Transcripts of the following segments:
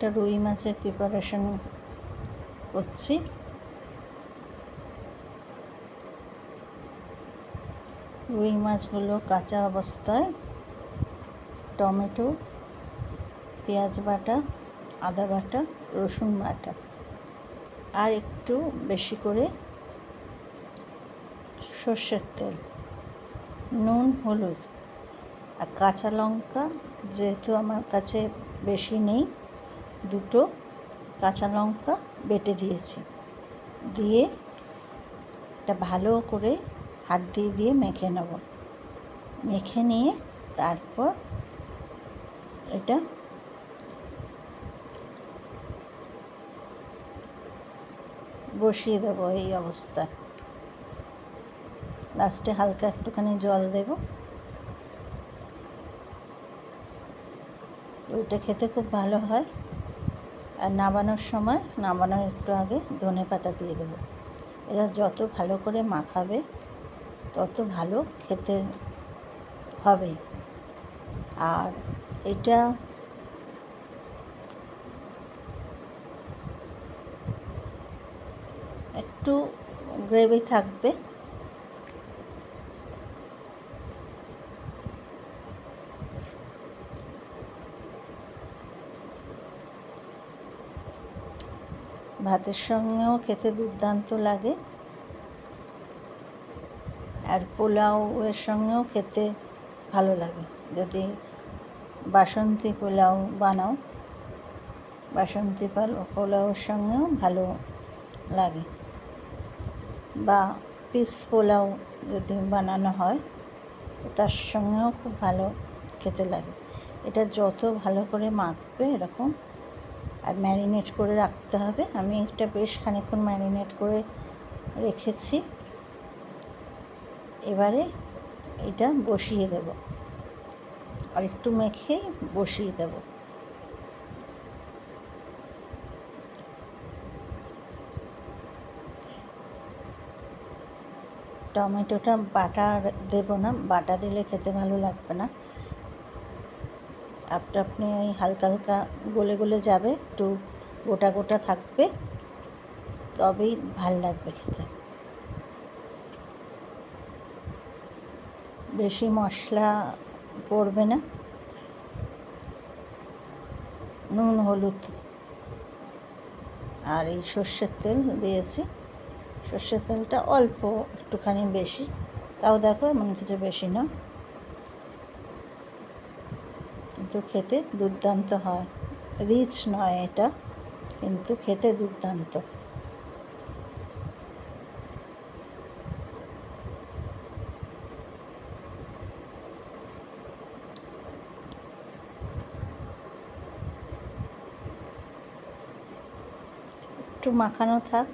একটা রুই মাছের প্রিপারেশন করছি। রুই মাছগুলো কাঁচা অবস্থায়, টমেটো, পেঁয়াজ বাটা, আদা বাটা, রসুন বাটা। আর একটু বেশি করে সর্ষের তেল, নুন, হলুদ। আর কাঁচা লঙ্কা যেহেতু আমার কাছে বেশি নেই দুটো কাঁচা লঙ্কা বেটে দিয়েছি। দিয়ে এটা ভালো করে হাত দিয়ে দিয়ে মেখে নেব। মেখে নিয়ে তারপর এটা বসিয়ে দেবো এই অবস্থায়। লাস্টে হালকা একটুখানি জল দেব। ওইটা খেতে খুব ভালো হয়। আর নামানোর সময় নামানোর একটু আগে ধনে পাতা দিয়ে দেবো। এরা যত ভালো করে মাখাবে, তত ভালো খেতে হবে। আর এটা একটু গ্রেভি থাকবে। ভাতের সঙ্গেও খেতে দুর্দান্ত লাগে। আর পোলাও এর সঙ্গেও খেতে ভালো লাগে। যদি বাসন্তী পোলাও বানাও, বাসন্তী পোলাওর সঙ্গেও ভালো লাগে। বা পিস পোলাও যদি বানানো হয়, তার সঙ্গেও খুব ভালো খেতে লাগে। এটা যত ভালো করে মাখবে এরকম আর ম্যারিনেট করে রাখতে হবে। আমি এটা বেশ খানিক্ষণ ম্যারিনেট করে রেখেছি। এবারে এটা বসিয়ে দেব। আর একটু মেখে বসিয়ে দেব। টমেটোটা বাটা দেব না, বাটা দিলে খেতে ভালো লাগবে না। আপনি আপনি ওই হালকা হালকা গলে গলে যাবে, একটু গোটা গোটা থাকবে, তবেই ভালো লাগবে খেতে। বেশি মশলা পড়বে না। নুন, হলুদ আর এই সর্ষের তেল দিয়েছি। সর্ষের তেলটা অল্প একটুখানি বেশি, তাও দেখো এমন কিছু বেশি না। কিন্তু খেতে দুর্দান্ত হয়। রিচ নয় এটা, কিন্তু খেতে দুর্দান্ত। একটু মাখানো থাক,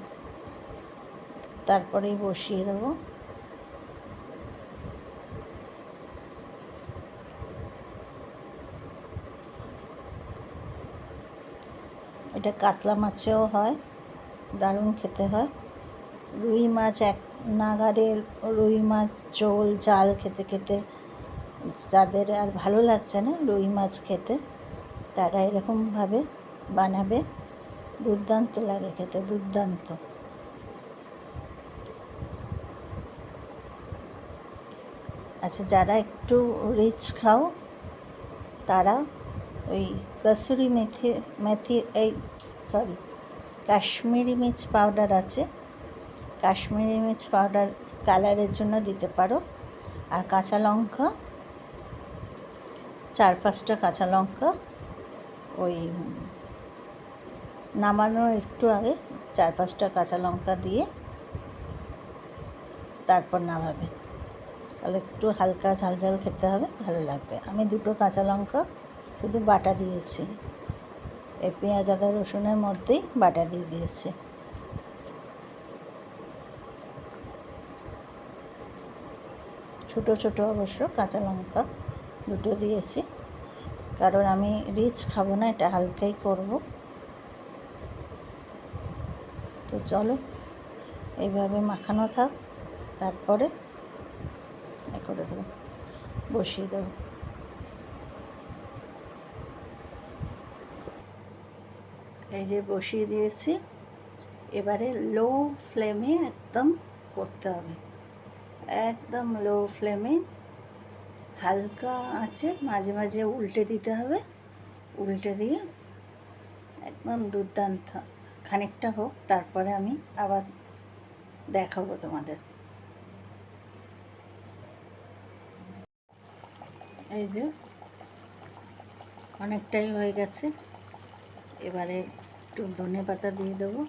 তারপরেই বসিয়ে দেবো। এটা কাতলা মাছেও হয়, দারুণ খেতে হয়। রুই মাছ এক নাগারের রুই মাছ ঝোল জাল খেতে খেতে যাদের আর ভালো লাগছে না রুই মাছ খেতে, তারা এরকমভাবে বানাবে। দুর্দান্ত লাগে খেতে, দুর্দান্ত। আচ্ছা যারা একটু রিচ খাও, তারা ওই কসুরি মেথি মেথি, এই সরি কাশ্মীরি মির্চ পাউডার আছে। কাশ্মীরি মির্চ পাউডার কালারের জন্য দিতে পারো। আর কাঁচা লঙ্কা, চার পাঁচটা কাঁচা লঙ্কা, ওই নামানোর একটু আগে চার পাঁচটা কাঁচা লঙ্কা দিয়ে তারপর নামাবে। তাহলে একটু হালকা ঝাল ঝাল খেতে হবে, ভালো লাগবে। আমি দুটো কাঁচা লঙ্কা শুধু বাটা দিয়েছি। এই পেঁয়াজ, আদা, রসুনের মধ্যেই বাটা দিয়ে দিয়েছি। ছোটো ছোটো অবশ্য কাঁচা লঙ্কা দুটো দিয়েছি। কারণ আমি রিচ খাব না, এটা হালকাই করব। তো চলো, এইভাবে মাখানো থাক, তারপরে করে দেবো, বসিয়ে দেবো। এই যে বসিয়ে দিয়েছি। এবারে লো ফ্লেমে একদম করতে হবে। একদম লো ফ্লেমে হালকা আছে মাঝে মাঝে উল্টে দিতে হবে। উল্টে দিয়ে একদম দুর্দান্ত। খানিকটা হোক, তারপরে আমি আবার দেখাবো তোমাদের। এই যে অনেকটাই হয়ে গেছে। এবারে একটু ধনে পাতা দিয়ে দেবো।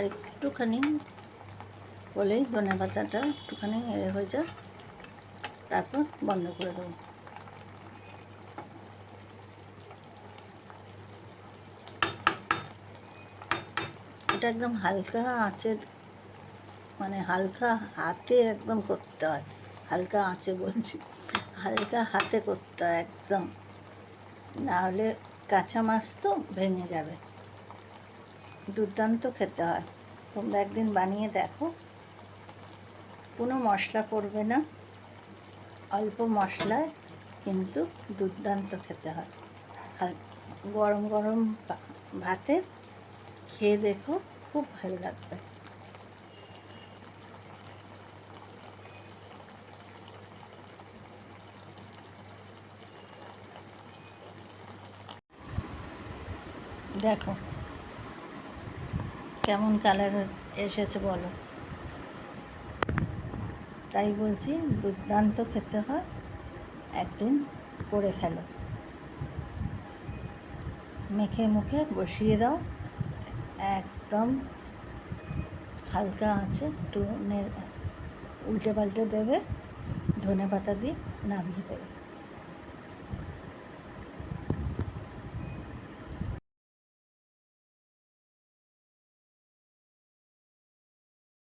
আর একটুখানি হলেই ধনে পাতাটা একটুখানি এ হয়ে যায় তারপর বন্ধ করে দেবো। এটা একদম হালকা আঁচে মানে হালকা হাতে একদম করতে হয়। হালকা আঁচে বলছি। হালকা হাতে করতে হয় একদম। নাহলে কাঁচা মাছ তো ভেঙে যাবে। দুর্দান্ত খেতে হয়। তোমরা একদিন বানিয়ে দেখো। কোনো মশলা পড়বে না। অল্প মশলায় কিন্তু দুর্দান্ত খেতে হয়। গরম গরম ভাতে খেয়ে দেখো, খুব ভালো লাগবে। দেখো কেমন কালার এসেছে বলো। তাই বলছি, দুর্দান্ত খেতে হয়, একদিন করে ফেলো। মেখে মুখে বসিয়ে দাও, একদম হালকা আছে, একটু উল্টে পাল্টে দেবে, ধনে পাতা দিয়ে নামিয়ে দেবে।